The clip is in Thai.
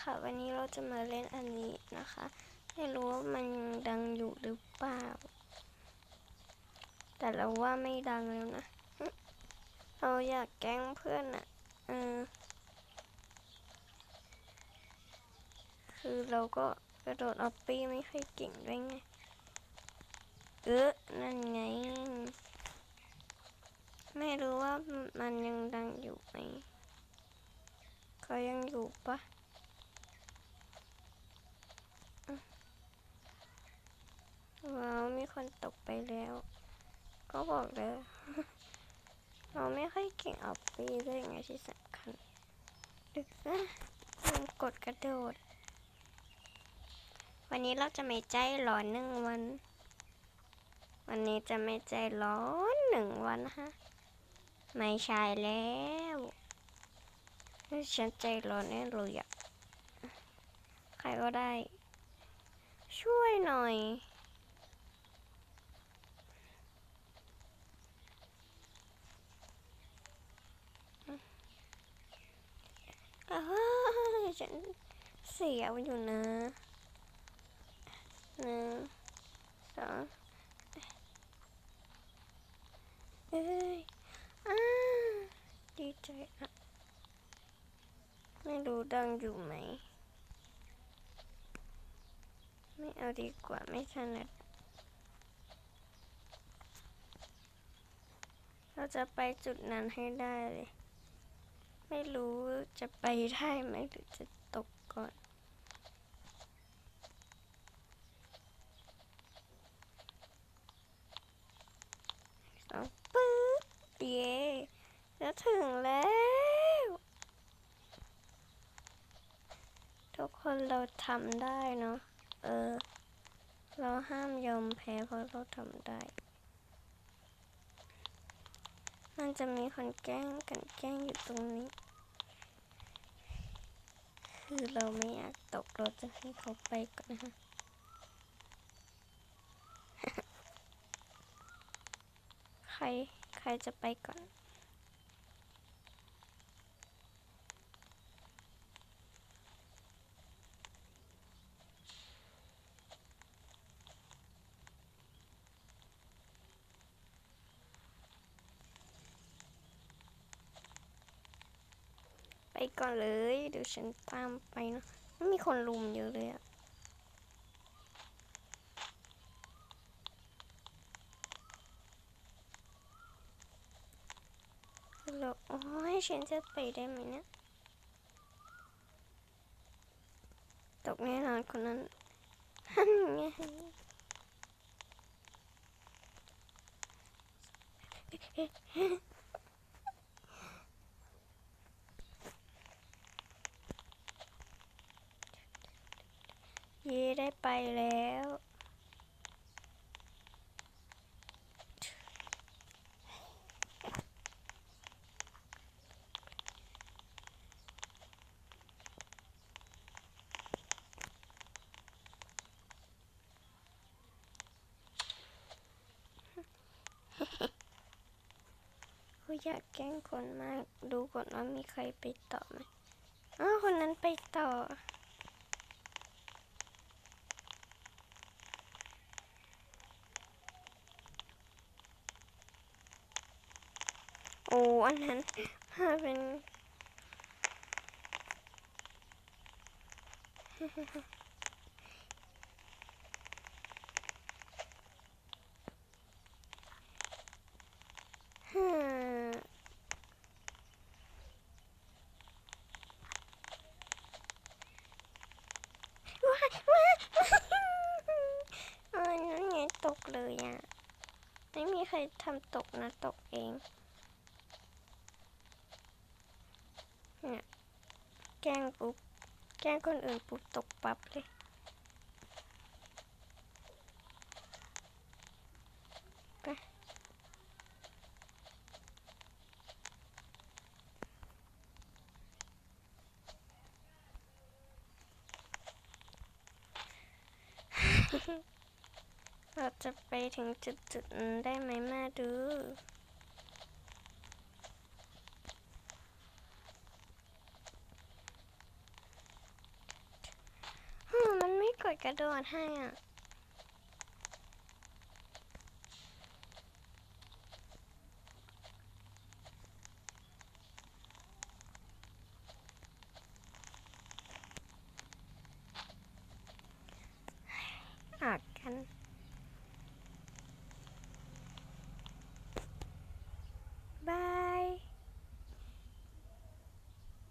ค่ะ วันนี้เราจะมาเล่นอันนี้นะคะ ไม่รู้ว่ามันยังดังอยู่หรือเปล่า แต่เราว่าไม่ดังแล้วนะ เราอยากแกล้งเพื่อนอะเออคือเราก็กระโดดออปปี้ไม่ค่อยเก่งด้วยไง เออนั่นไง ไม่รู้ว่ามันยังดังอยู่ไหมเขายังอยู่ปะอืม ว้าวมีคนตกไปแล้ว ก็บอกเลยเราไม่ค่อยเก่งออปปี้ด้วยไงที่สำคัญดึกนะลืมกดกระโดด วันนี้เราจะไม่ใจร้อนหนึ่งวัน วันนี้จะไม่ใจร้อนหนึ่งวันนะคะไม่ใช่แล้วฉันใจร้อนแน่เลยอะใครก็ได้ ช่วยหน่อย อ้าว ฉันเสียวอยู่นะหนึ่งสองเอ้ยอ้าดีใจอะไม่รู้ดังอยู่ไหม ไม่เอาดีกว่าไม่ถนัดเราจะไปจุดนั้นให้ได้เลย ไม่รู้จะไปได้ไหมหรือจะตกก่อน สองปึ๊บเย่จะถึงแล้ว ทุกคนเราทำได้เนาะ เออ เราห้ามยอมแพ้เพราะเราทำได้มันจะมีคนแกล้งกันแกล้งอยู่ตรงนี้ คือเราไม่อยากตกเราจะให้เขาไปก่อนนะคะใครใครจะไปก่อน ก่อนเลย เดี๋ยวฉันตามไปเนะไม่มีคนลุมเยอะเลยอะแล้วโอ้ยฉันจะไปได้ไหมเนี่ย ตกแน่นอนคนนั้นฮั่นไง ย่ได้ไปแล้ว อยากแกล้งคนมาก ดูก่อนว่ามีใครไปต่อไหมอ้าคนนั้นไปต่อ โอ้อันนั้นมาเป็นฮ่าว้าว้าเอ้ยนั่นไงตกเลยอะ ไม่มีใครทำตกนะตกเอง เนี่ยแกล้งปุ๊บ แกล้งคนอื่นปุ๊บตกปั๊บเลยไปเราจะไปถึงจุดๆนั้นได้ไหมมาดู ถ กระโดดให้อะ